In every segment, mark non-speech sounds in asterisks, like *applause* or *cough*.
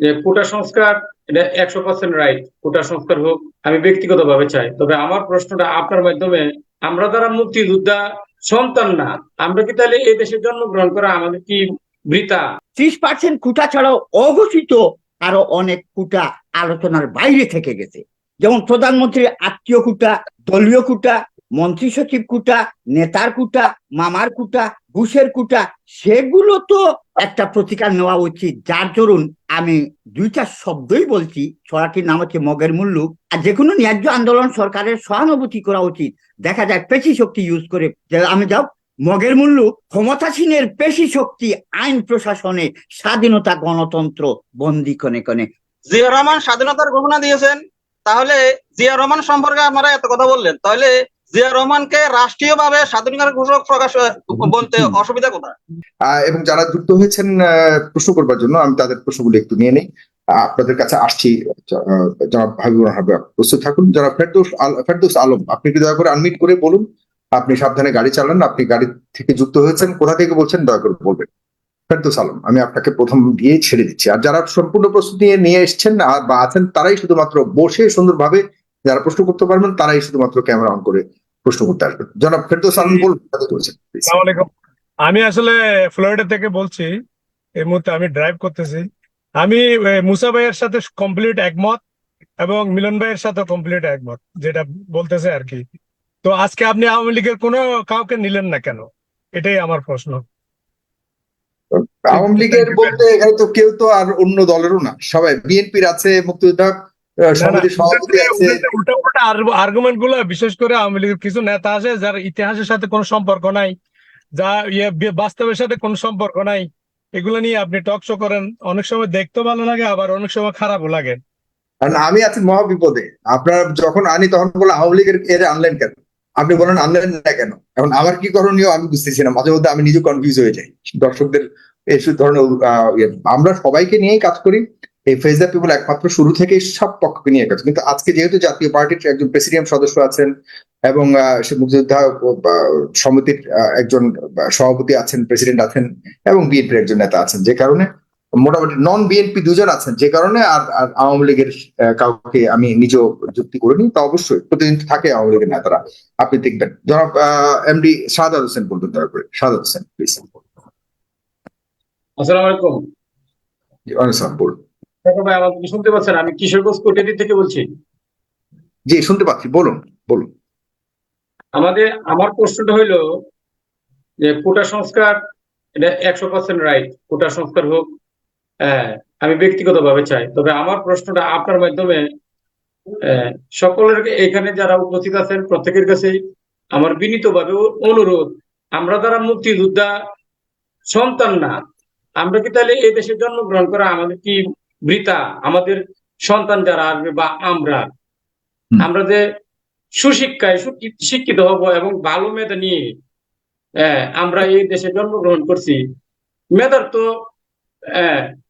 যে কোটা সংস্কার, এটা একশো পার্সেন্ট রাইট কোটা সংস্কার হোক, আমি ব্যক্তিগতভাবে চাই। তবে আমার প্রশ্নটা আপনার মাধ্যমে, আমরা যারা মুক্তিযোদ্ধা, সন্তান না, আমরা কি তাহলে এই দেশে জন্মগ্রহণ করা আমাদের কি বৃতা ত্রিশ পার্সেন্ট কুটা ছাড়াও অঘোষিত আরও অনেক কুটা আলোচনার বাইরে থেকে গেছে। যেমন প্রধানমন্ত্রীর আত্মীয় কুটা, দলীয় কুটা মন্ত্রী সচিব কুটা, নেতার কুটা, মামার কুটা, ঘুষের কুটা, সেগুলো তো একটা প্রতিকার নেওয়া উচিত। যার দরুন আমি দুইটা শব্দই বলছি। ছড়াটির নাম হচ্ছে মগের মুল্লুক। আর যে কোনো ন্যায্য আন্দোলন সরকারের সহানুভূতি করা উচিত। দেখা যায় পেশি শক্তি ইউজ করে আমি যাও, মগের মূল্য ক্ষমতাসীনের পেশি শক্তি, আইন প্রশাসনে স্বাধীনতা গণতন্ত্র বন্দি কনে কনে। জিয়া রহমান স্বাধীনতার ঘোষণা দিয়েছেন। তাহলে জিয়া রহমান সম্পর্কে আপনারা এত কথা বললেন। তাহলে জিয়া রহমানকে রাষ্ট্রীয়ভাবে স্বাধীনতার ঘোষক প্রকাশ বলতে অসুবিধা কোথায়? এবং যারা যুক্ত হয়েছেন প্রশ্ন করবার জন্য আমি তাদের প্রশ্নগুলো একটু নিয়ে নেই। আপনাদের কাছে আসছি। আহ, জনাব হাবিবুর রহমান প্রস্তুত থাকুন। যারা ফেরদৌস ফেরদৌস আলম আপনি কি দয়া করে আনমিট করে বলুন। আপনি সাবধানে গাড়ি চালান আপনি গাড়ি থেকে যুক্ত হয়েছেন। কোথা থেকে বলছেন দয়া করে বলবেন। ফেরদৌস আলম আমি আপনাকে প্রথম দিয়ে ছেড়ে দিচ্ছি। আর যারা সম্পূর্ণ প্রস্তুতি নিয়ে এসছেন বা আছেন তারাই শুধুমাত্র বসে সুন্দরভাবে যারা প্রশ্ন করতে পারবেন তারাই শুধুমাত্র ক্যামেরা অন করে প্রশ্ন করতে আসবেন জনাব ফেরদৌস আলম বলছেন আমি আসলে ফ্লোরিডা থেকে বলছি এই মুহূর্তে আমি ড্রাইভ করতেছি। আমি মুসা ভাইয়ের সাথে কমপ্লিট একমত এবং মিলন ভাইয়ের সাথে কমপ্লিট একমত যেটা বলতেছে আর কি। তো আজকে আপনি আওয়ামী লীগের কোনো কাউকে নিলেন না কেন? এটাই আমার প্রশ্ন। আওয়ামী লীগের বলতে এখানে তো কেউ তো আর অন্য দলেরও না। সবাই বিএনপির আছে মুক্তিযোদ্ধা আর্গুমেন্টগুলো বিশেষ করে আওয়ামী লীগের কিছু নেতা আছে যার ইতিহাসের সাথে কোনো সম্পর্ক নাই যা ইয়ে বাস্তবের সাথে কোনো সম্পর্ক নাই এগুলো নিয়ে আপনি টক শো করেন অনেক সময় দেখতেও ভালো লাগে আবার অনেক সময় খারাপও লাগে। আমি আছি মহা বিপদে আপনার যখন আনি তখন বলে আওয়ামী লীগের এর আনলেন কেন? আপনি বলেন আনলেন না কেন? এখন আমার কি করণীয় আমি বুঝতেছি না। মাঝে মধ্যে আমি নিজে কনফিউজ হয়ে যাই। দর্শকদের এইসব ধরনের ইয়ে, আমরা সবাইকে নিয়েই কাজ করি। এই ফেজ দ্য পিপল একমাত্র শুরু থেকে সব পক্ষকে নিয়ে কাজ কিন্তু আজকে যেহেতু জাতীয় পার্টির একজন প্রেসিডিয়াম সদস্য আছেন এবং মুক্তিযোদ্ধা সমিতির একজন সভাপতি আছেন প্রেসিডেন্ট আছেন এবং বিএনপির একজন নেতা আছেন যে কারণে মোটামুটি নন বিএনপি দুজন আছেন যে কারণে আর আওয়ামী লীগের কাউকে আমি নিজেও যুক্তি করিনি তা অবশ্যই প্রতিদিন থাকে আওয়ামী লীগের নেতারা। আপনি দেখবেন। জনাব এমডি শাহাদ হোসেন বলবেন দয়া করে। শাহাদ হোসেন প্লিজ আসসালামু আলাইকুম। অনেক বলুন। ছোট ভাই আমাকে শুনতে পাচ্ছেন? আমি কিশোরগঞ্জ কোটিয়াদি থেকে বলছি। জি শুনতে পাচ্ছি। বলুন বলুন। আমাদের আমার প্রশ্নটা হইল যে কোটা সংস্কার এটা একশো পার্সেন্ট রাইট কোটা সংস্কার হোক হ্যাঁ আমি ব্যক্তিগতভাবে চাই। তবে আমার প্রশ্নটা আপনার মাধ্যমে সকলের এখানে যারা উপস্থিত আছেন প্রত্যেকের কাছেই আমার বিনীতভাবে অনুরোধ আমরা যারা মুক্তিযোদ্ধা সন্তান না আমরা কি তাহলে এই দেশে জন্মগ্রহণ করা আমাদের কি বৃতা আমাদের সন্তান যারা আসবে বা আমরা। আমরা যে সুশিক্ষায় শিক্ষিত হব এবং ভালো মেধা নিয়ে আমরা এই দেশে জন্মগ্রহণ করছি মেধার তো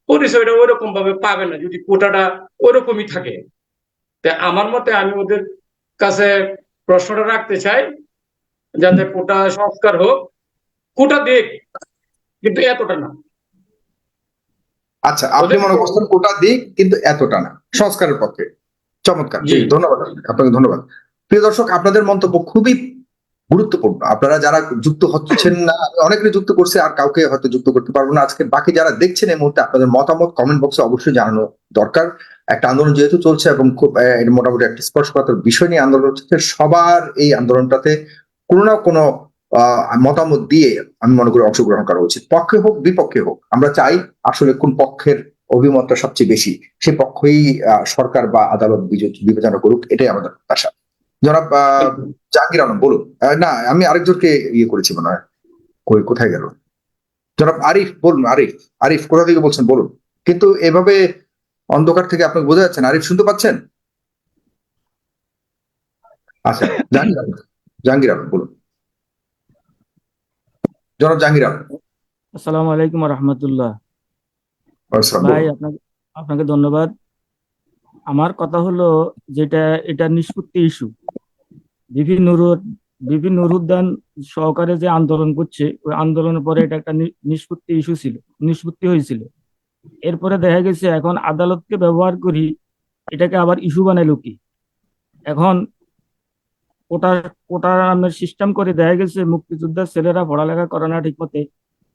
পরিচয়টা ওইরকম ভাবে পাবে না যদি কোটাটা ওইরকমই থাকে। তা আমার মতে আমি ওদের কাছে প্রশ্নটা রাখতে চাই যাতে কোটা সংস্কার হোক কোটা দিক কিন্তু এতটা না। আচ্ছা আপনি মনে করছেন কোটা দিক কিন্তু এতটা না। সংস্কারের পক্ষে। চমৎকার। ধন্যবাদ। আপনাকে ধন্যবাদ। প্রিয় দর্শক আপনাদের মন্তব্য খুবই গুরুত্বপূর্ণ। আপনারা যারা যুক্ত হচ্ছেন না আমি অনেকেরই যুক্ত করছে আর কাউকে হয়তো যুক্ত করতে পারব না। আজকে বাকি যারা দেখছেন এই মুহূর্তে আপনাদের মতামত কমেন্ট বক্সে অবশ্যই জানানো দরকার। একটা আন্দোলন যেহেতু চলছে এবং খুব মোটামুটি একটা স্পর্শকাতর বিষয় নিয়ে আন্দোলন হচ্ছে সবার এই আন্দোলনটাতে কোনো না কোনো মতামত দিয়ে আমি মনে করি অংশগ্রহণ করা উচিত। পক্ষে হোক বিপক্ষে হোক আমরা চাই আসলে কোন পক্ষের অভিমতটা সবচেয়ে বেশি। সে পক্ষই সরকার বা আদালত বিবেচনা করুক এটাই আমাদের আশা। জনাব আহ, জাহাঙ্গীর আলম বলুন। না আমি আরেকজনকে ইয়ে করেছি মনে হয়। কোথায় গেল? জনাব আরিফ বলুন আরিফ। আরিফ কোথা থেকে বলছেন বলুন। কিন্তু এভাবে অন্ধকার থেকে আপনাকে বোঝা যাচ্ছেন আরিফ শুনতে পাচ্ছেন? আচ্ছা জাহাঙ্গীর আলম জাহাঙ্গীর আলম বলুন। জনাব জাহাঙ্গীর আসসালামু আলাইকুম রহমতুল্লাহ। ভাই আপনাকে আপনাকে ধন্যবাদ। আমার কথা হলো যেটা এটা নিষ্পত্তি ইস্যু বিভিন্ন বিভিন্ন নুরুদ্দান সহকারে যে আন্দোলন করছে ওই আন্দোলনের পরে এটা একটা নিষ্পত্তি ইস্যু ছিল নিষ্পত্তি হয়েছিল। এরপরে দেখা গেছে এখন আদালতকে ব্যবহার করি এটাকে আবার ইস্যু বানাইলো কি? এখন কোটা কোটা নামের সিস্টেম করে দেখা গেছে মুক্তিযোদ্ধার ছেলেরা পড়ালেখা করে না ঠিক মতে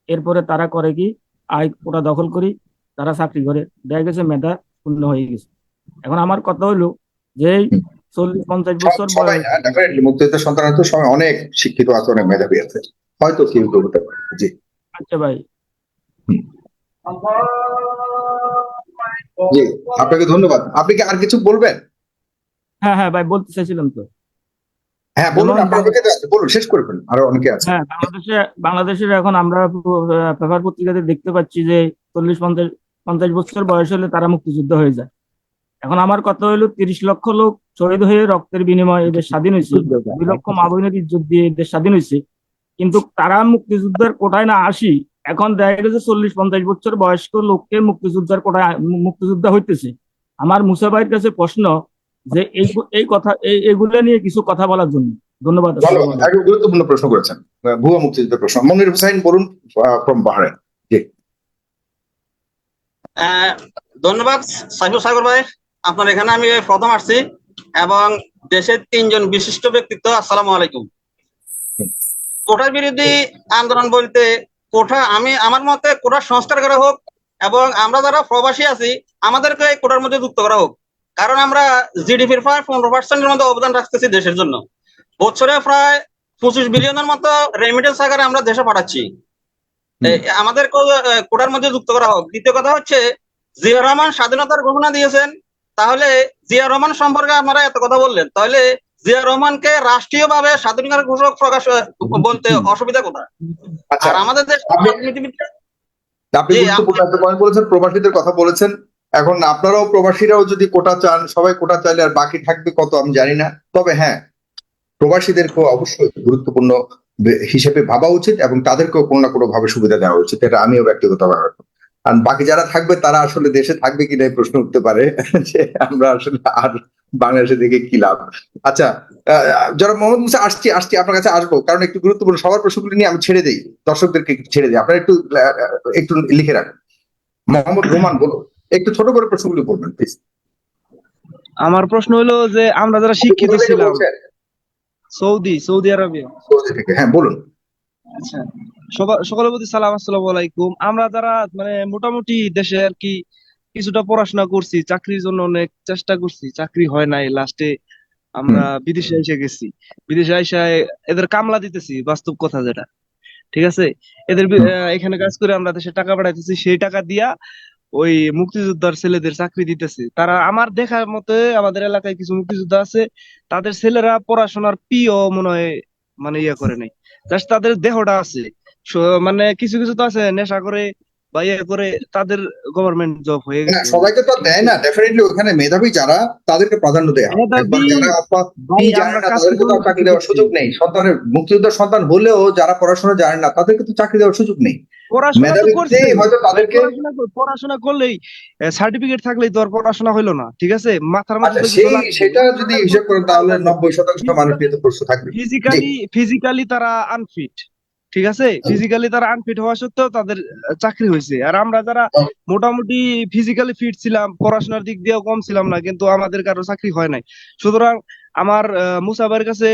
এরপরে তারা করে কি? আয় কোটা দখল করি তারা চাকরি করে। দেখা গেছে মেধা শূন্য হয়ে গেছে। এখন আমার কথা হলো যে এই চল্লিশ পঞ্চাশ বছর মুক্তিযুদ্ধ সন্তান তো সবাই অনেক শিক্ষিত আছে অনেক মেধাবী আছে। হয়তো কেউ কেউ জি। আচ্ছা ভাই। জি আপনাকে ধন্যবাদ। আপনি কি আর কিছু বলবেন? হ্যাঁ হ্যাঁ ভাই বলতে চাইছিলাম তো। হ্যাঁ বলুন যেমন- আপনার অপেক্ষাতে আছে। বলুন শেষ করে আরও অনেকে আছে। হ্যাঁ বাংলাদেশে বাংলাদেশের এখন আমরা পেপার পত্রিকাতে দেখতে পাচ্ছি যে চল্লিশ পঞ্চাশ পঞ্চাশ বছর বয়স হলে তারা মুক্তিযুদ্ধ হয়ে যায়। এখন আমার কথা হলো তিরিশ লক্ষ লোক শহীদ হয়ে রক্তের বিনিময়ে এদের স্বাধীন হয়েছে। দুই লক্ষ মা বোনের ইজ্জত দিয়ে এদের স্বাধীন হয়েছে। কিন্তু তারা মুক্তিযুদ্ধের কোটায় না আসি এখন দেখা গেছে চল্লিশ পঞ্চাশ বছর বয়স্ক লোককে মুক্তিযোদ্ধার কোটায় মুক্তিযোদ্ধা হইতেছে। আমার মুসা ভাইয়ের কাছে প্রশ্ন যে এই এই কথা এই এগুলো নিয়ে কিছু কথা বলার জন্য। ধন্যবাদ গুরুত্বপূর্ণ প্রশ্ন করেছেন আহ, ভুয়া মুক্তিযুদ্ধের প্রশ্ন। মনির হুসাইন বলুন ফ্রম ধন্যবাদ সাইফুল সাগর ভাই। আপনার এখানে আমি প্রথম আসছি এবং দেশের তিনজন বিশিষ্ট ব্যক্তিত্ব আসসালামু আলাইকুম। কোটা বিরোধী আন্দোলন বলতে কোঠা আমি আমার মতে কোটা সংস্কার করা হোক এবং আমরা যারা প্রবাসী আছি আমাদেরকে এই কোটার মধ্যে যুক্ত করা হোক। কারণ আমরা জিডিপির প্রায় পনেরো পার্সেন্টের মধ্যে অবদান রাখতেছি দেশের জন্য। বছরে প্রায় পঁচিশ বিলিয়নের মতো রেমিটেন্স আকারে আমরা দেশে পাঠাচ্ছি। আমাদের কোটার মধ্যে যুক্ত করা হোক। দ্বিতীয় কথা হচ্ছে জিয়া রহমান স্বাধীনতার ঘোষণা দিয়েছেন তাহলে জিয়া রহমান সম্পর্কে আপনারা এত কথা বললেন তাহলে জিয়া রহমানকে রাষ্ট্রীয়ভাবে স্বাধীনতার ঘোষক প্রকাশ বলতে অসুবিধা কোথায়? আচ্ছা আর আমাদের দেশের আপনি- বলেছেন প্রবাসীদের কথা বলেছেন। এখন আপনারাও প্রবাসীরাও যদি কোটা চান, সবাই কোটা চাইলে আর বাকি থাকবে কত আমি জানি না। তবে হ্যাঁ প্রবাসীদেরকেও অবশ্যই গুরুত্বপূর্ণ হিসেবে ভাবা উচিত এবং তাদেরকেও কোনো না কোনো ভাবে সুবিধা দেওয়া উচিত। এটা আমিও ব্যক্তিগতভাবে আর বাকি যারা থাকবে, তারা আসলে দেশে থাকবে কিনা এই প্রশ্ন উঠতে পারে। *laughs* যে আমরা আসলে আর বাংলাদেশে দেখে কি লাভ? আচ্ছা যারা মোহাম্মদ মুসা, আসছি আসছি, আপনার কাছে আসব। কারণ একটু গুরুত্বপূর্ণ, সবার প্রশ্নগুলি নিয়ে আমি ছেড়ে দিই। দর্শকদেরকে ছেড়ে দিই। আপনারা একটু একটু লিখে রাখুন। মোহাম্মদ রোমান বলো একটু ছোট করে প্রশ্নগুলি বলবেন প্লিজ আমার প্রশ্ন হলো যে আমরা যারা শিক্ষিত ছিলাম সৌদি সৌদি আরবিয়া থেকে হ্যাঁ বলুন। আচ্ছা। সকলের প্রতি সালাম আসসালামু আলাইকুম। আমরা যারা মানে মোটামুটি দেশে আর কি কিছুটা পড়াশোনা করছি চাকরির জন্য অনেক চেষ্টা করছি চাকরি হয় নাই লাস্টে আমরা বিদেশে এসে গেছি। বিদেশে এসে এদের কামলা দিতেছি বাস্তব কথা যেটা। ঠিক আছে? এদের এখানে কাজ করে আমরা দেশে টাকা পাঠাইতেছি সেই টাকা দিয়া ওই মুক্তিযোদ্ধার ছেলেদের চাকরি দিতেছে। তারা আমার দেখার মতে আমাদের এলাকায় কিছু মুক্তিযোদ্ধা আছে, তাদের ছেলেরা পড়াশোনার পিও মনে হয় মানে ইয়ে করে নাই। জাস্ট তাদের দেহটা আছে। মানে কিছু কিছু তো আছে, নেশা করে বা ইয়ে করে তাদের গভর্নমেন্ট জব হয়ে না গেছে। সবাইকে তো দেয় না ডেফিনেটলি ওখানে মেধাবী যারা তাদেরকে প্রাধান্য দেয় যারা চাকরি দেওয়ার সুযোগ নেই। সন্তানের মুক্তিযোদ্ধার সন্তান হলেও যারা পড়াশোনা জানে না তাদেরকে তো চাকরি দেওয়ার সুযোগ নেই। পড়াশোনা করলেই সার্টিফিকেট থাকলেই তো আর পড়াশোনা হইল না ঠিক আছে? মাথার আচ্ছা সেই লাগবে। সেটা যদি হিসেব করেন তাহলে নব্বই শতাংশ মানুষ নিয়ে তো থাকবে। ফিজিক্যালি ফিজিক্যালি তারা আনফিট ঠিক আছে? ফিজিক্যালি তারা আনফিট হওয়া সত্ত্বেও তাদের চাকরি হয়েছে। আর আমরা যারা মোটামুটি ফিজিক্যালি ফিট ছিলাম পড়াশোনার দিক দিয়েও কম ছিলাম না কিন্তু আমাদের কারও চাকরি হয় নাই। সুতরাং আমার আহ, মুসা ভাইয়ের কাছে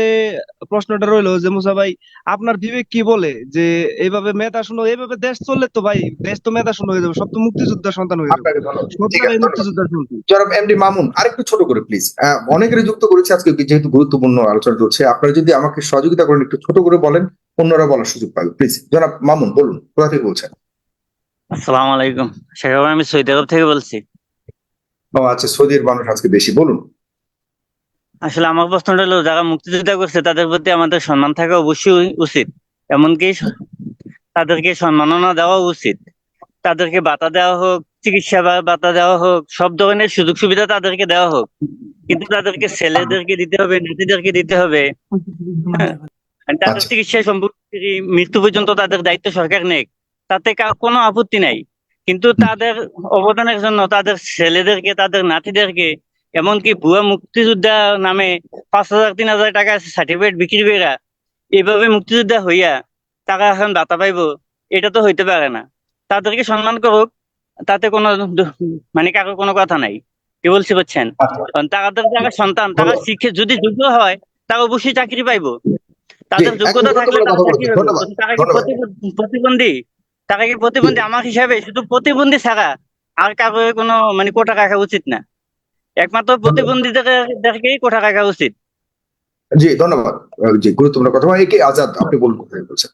প্রশ্নটা রইল যে মুসা ভাই আপনার বিবেক কি বলে? যে এইভাবে মেধা শূন্য এইভাবে দেশ চললে তো ভাই দেশ তো মেধা শূন্য হয়ে যাবে সব তো মুক্তিযোদ্ধার সন্তান হয়ে যাবে। মুক্তিযোদ্ধার সন্তান। এমডি মামুন আরেকটু ছোট করে প্লিজ অনেকেরই যুক্ত করেছে আজকে যেহেতু গুরুত্বপূর্ণ আলোচনা চলছে। আপনারা যদি আমাকে সহযোগিতা করেন একটু ছোট করে বলেন অন্যরা বলার সুযোগ পাবে। প্লিজ জনাব মামুন বলুন কোথা থেকে বলছেন? আসসালামু আলাইকুম। ভাই আমি সৌদি আরব থেকে বলছি। ও আচ্ছা সৌদির মানুষ আজকে বেশি বলুন। আসলে আমার প্রশ্নটা হলো যারা মুক্তিযোদ্ধা করছে তাদের প্রতি আমাদের সম্মান থাকা অবশ্যই উচিত। এমনকি তাদেরকে সম্মাননা দেওয়া উচিত। তাদেরকে বাতা দেওয়া হোক চিকিৎসা বাতা দেওয়া হোক সব ধরনের সুযোগ সুবিধা তাদেরকে দেওয়া হোক। কিন্তু তাদেরকে ছেলেদেরকে দিতে হবে নাতিদেরকে দিতে হবে। হ্যাঁ। তাদের আচ্ছা। চিকিৎসা সম্পর্কে মৃত্যু পর্যন্ত তাদের দায়িত্ব সরকার নেই তাতে কোনো আপত্তি নাই। কিন্তু তাদের অবদানের জন্য তাদের ছেলেদেরকে তাদের নাতিদেরকে এমনকি ভুয়া মুক্তিযোদ্ধা নামে পাঁচ হাজার তিন হাজার টাকা সার্টিফিকেট বিক্রি কইরা। এইভাবে মুক্তিযোদ্ধা হইয়া টাকা এখন দাতা পাইবো এটা তো হইতে পারে না। তাদেরকে সম্মান করুক তাতে কোনো মানে কারোর কোনো কথা নাই। কি বলছি বুঝছেন? আচ্ছা। তাদের যারা সন্তান তারা শিক্ষে যদি যোগ্য হয় তারা অবশ্যই চাকরি পাইবো। তাদের যোগ্যতা থাকলে তারা বলেছেন। কি প্রতিবন্ধী? তারা কি প্রতিবন্ধী? আমার হিসাবে শুধু প্রতিবন্ধী ছাড়া আর কারও কোনো মানে কোটা রাখা উচিত না। একমাত্র প্রতিবন্ধীদেরকেই কোটা রাখা উচিত। জি ধন্যবাদ। জি গুরুত্বপূর্ণ কথা। একে আজাদ আপনি বলুন কোথায় বলছেন?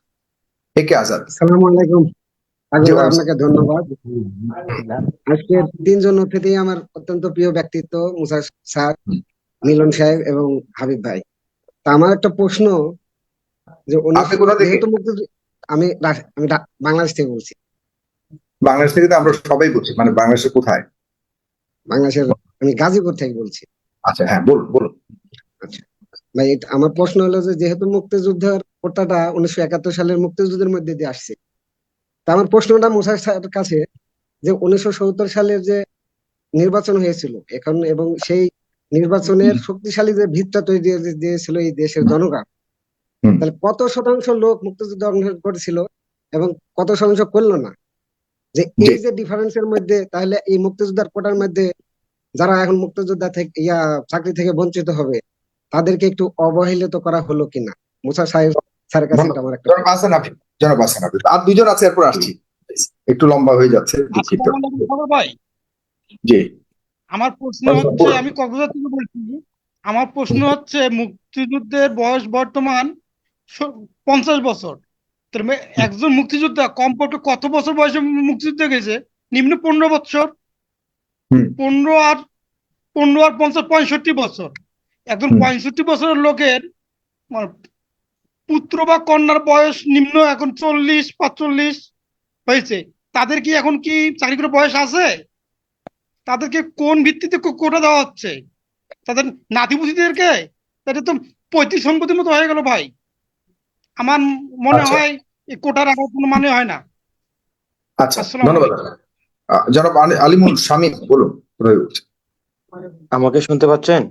একে আজাদ। সালাম আলাইকুম। আপনাকে ধন্যবাদ। আজকের তিনজন অতিথি আমার অত্যন্ত প্রিয় ব্যক্তিত্ব মুসা স্যার মিলন সাহেব এবং হাবিব ভাই। তা আমার একটা প্রশ্ন যে আমি আমি বাংলাদেশ থেকে বলছি। বাংলাদেশ থেকে তো আমরা সবাই বলছি মানে বাংলাদেশের কোথায়? বাংলাদেশের আমি গাজীপুর থেকে বলছি। আচ্ছা হ্যাঁ বলুন বলুন। ভাই আমার প্রশ্ন হলো যে যেহেতু মুক্তিযুদ্ধের কোটাটা উনিশশো একাত্তর সালের মুক্তিযুদ্ধের মধ্যে দিয়ে আসছে তা আমার প্রশ্নটা মুসা স্যারের কাছে যে উনিশশো সত্তর সালের যে নির্বাচন হয়েছিল এখন এবং সেই নির্বাচনের শক্তিশালী যে ভিতটা তৈরি দিয়ে- দিয়েছিল এই দেশের জনগণ তাহলে কত শতাংশ লোক মুক্তিযুদ্ধ অংশগ্রহণ করেছিল এবং কত শতাংশ করল না? যে এই যে ডিফারেন্সের মধ্যে তাহলে এই মুক্তিযোদ্ধার কোটার মধ্যে যারা এখন মুক্তিযোদ্ধা থেকে ইয়া চাকরি থেকে বঞ্চিত হবে তাদেরকে একটু অবহেলিত করা হলো কিনা? মুসা সাহেব স্যারের কাছে আমার একটা জনাব হাসান হাবিব জনাব হাসান হাবিব আর দুজন আছে এরপর আসছি। একটু লম্বা হয়ে যাচ্ছে দুঃখিত ভাই জি। আমার প্রশ্ন হচ্ছে আমি কক্সবাজার থেকে বলছি আমার প্রশ্ন হচ্ছে মুক্তিযুদ্ধের বয়স বর্তমান পঞ্চাশ বছর। মানে একজন মুক্তিযোদ্ধা কমপক্ষে কত বছর বয়সে মুক্তিযুদ্ধে গেছে? নিম্ন পনেরো বছর। পনেরো আর পনেরো আর পঞ্চাশ পঁয়ষট্টি বছর। একজন পঁয়ষট্টি বছরের লোকের মানে পুত্র বা কন্যার বয়স নিম্ন এখন চল্লিশ পাঁচচল্লিশ হয়েছে। তাদের কি এখন কি চাকরি করে বয়স আছে? তাদেরকে কোন ভিত্তিতে কোটা দেওয়া হচ্ছে? তাদের নাতিপুতিদেরকে এটা তো পৈতৃক সম্পত্তির মতো হয়ে গেল ভাই। আমার মনে আচ্ছা। হয় এই কোটা রাখার কোনো মানে হয় না। আচ্ছা ধন্যবাদ। জনাব আলি- আলিমুল শামীম বলুন আমাকে শুনতে পাচ্ছেন?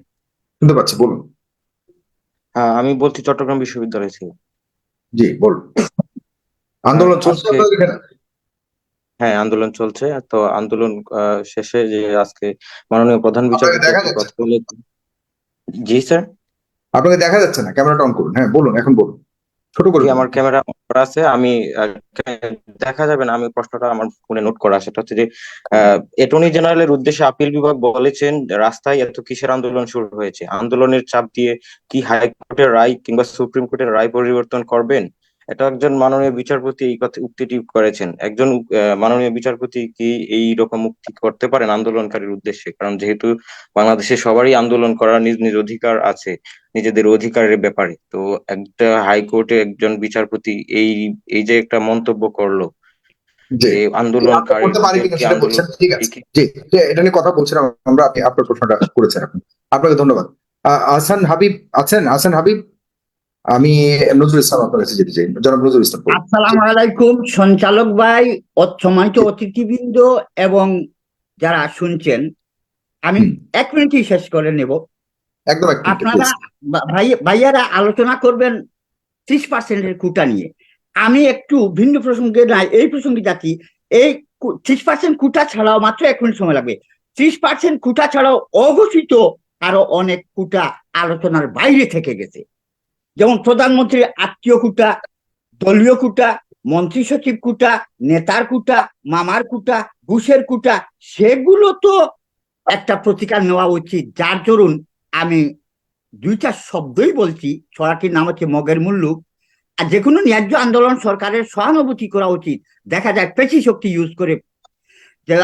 শুনতে পাচ্ছি বলুন। হ্যাঁ আমি বলছি চট্টগ্রাম বিশ্ববিদ্যালয় থেকে। জি বলুন। আন্দোলন চলছে আপনাদের এখানে? হ্যাঁ আন্দোলন চলছে। তো আন্দোলন শেষে যে আজকে মাননীয় প্রধান বিচারপতি জি স্যার? আপনাকে দেখা যাচ্ছে না? ক্যামেরাটা অন করুন। হ্যাঁ বলুন এখন বলুন। ছোট করে আমার ক্যামেরা করা আছে আমি দেখা যাবে না আমি প্রশ্নটা আমার ফোনে নোট করা সেটা হচ্ছে যে অ্যাটর্নি জেনারেলের উদ্দেশ্যে আপিল বিভাগ বলেছেন রাস্তায় এত কিসের আন্দোলন শুরু হয়েছে? আন্দোলনের চাপ দিয়ে কি হাইকোর্টের রায় কিংবা সুপ্রিম কোর্টের রায় পরিবর্তন করবেন? এটা একজন মাননীয় বিচারপতি এই কথা উক্তিটি করেছেন। একজন মাননীয় বিচারপতি কি এই রকম উক্তি করতে পারেন আন্দোলনকারীর উদ্দেশ্যে? কারণ যেহেতু বাংলাদেশে সবারই আন্দোলন করার নিজ নিজ অধিকার আছে নিজেদের অধিকারের ব্যাপারে। তো একটা হাইকোর্টে একজন বিচারপতি এই এই যে একটা মন্তব্য করল যে আন্দোলনকারী ঠিক আছে। এটা নিয়ে কথা বলছিলাম আমরা আপনি আপনার প্রশ্নটা করেছেন আপনাকে ধন্যবাদ। আহ, আহসান হাবিব আছেন? আহসান হাবিব? আমি নজরুল ইসলাম আপনার কাছে যেতে চাই। জনাব নজরুল ইসলাম। আসসালামু আলাইকুম সঞ্চালক ভাই সম্মানিত অতিথিবৃন্দ এবং যারা শুনছেন আমি এক মিনিটই শেষ করে নেব। একদম আপনারা ভাই ভাইয়ারা আলোচনা করবেন ত্রিশ পার্সেন্টের কুটা নিয়ে। আমি একটু ভিন্ন প্রসঙ্গে নাই এই প্রসঙ্গে যাচ্ছি। এই ত্রিশ পার্সেন্ট কুটা ছাড়াও মাত্র এক মিনিট সময় লাগবে। ত্রিশ পার্সেন্ট কুটা ছাড়াও অঘোষিত আরও অনেক কুটা আলোচনার বাইরে থেকে গেছে। যেমন প্রধানমন্ত্রীর আত্মীয় কুটা, দলীয় কুটা, মন্ত্রী সচিব কুটা, নেতার কুটা, মামার কুটা, ঘুষের কুটা, সেগুলো তো একটা প্রতিকার নেওয়া উচিত। যার দরুন আমি দুইটা শব্দই বলছি, ছড়াটির নাম হচ্ছে মগের মুল্লুক। আর যে কোনো ন্যায্য আন্দোলন সরকারের সহানুভূতি করা উচিত। দেখা যায় পেশি শক্তি ইউজ করে।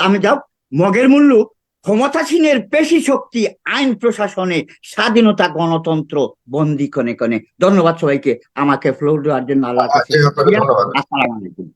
আমি যাও, মগের মুল্লুক ক্ষমতাসীনের পেশি শক্তি আইন প্রশাসনে স্বাধীনতা গণতন্ত্র বন্দি কনে কনে। ধন্যবাদ সবাইকে। আমাকে ফ্লোর দেওয়ার জন্য আল্লাহ আসসালামাইকুম আসসালামু আলাইকুম।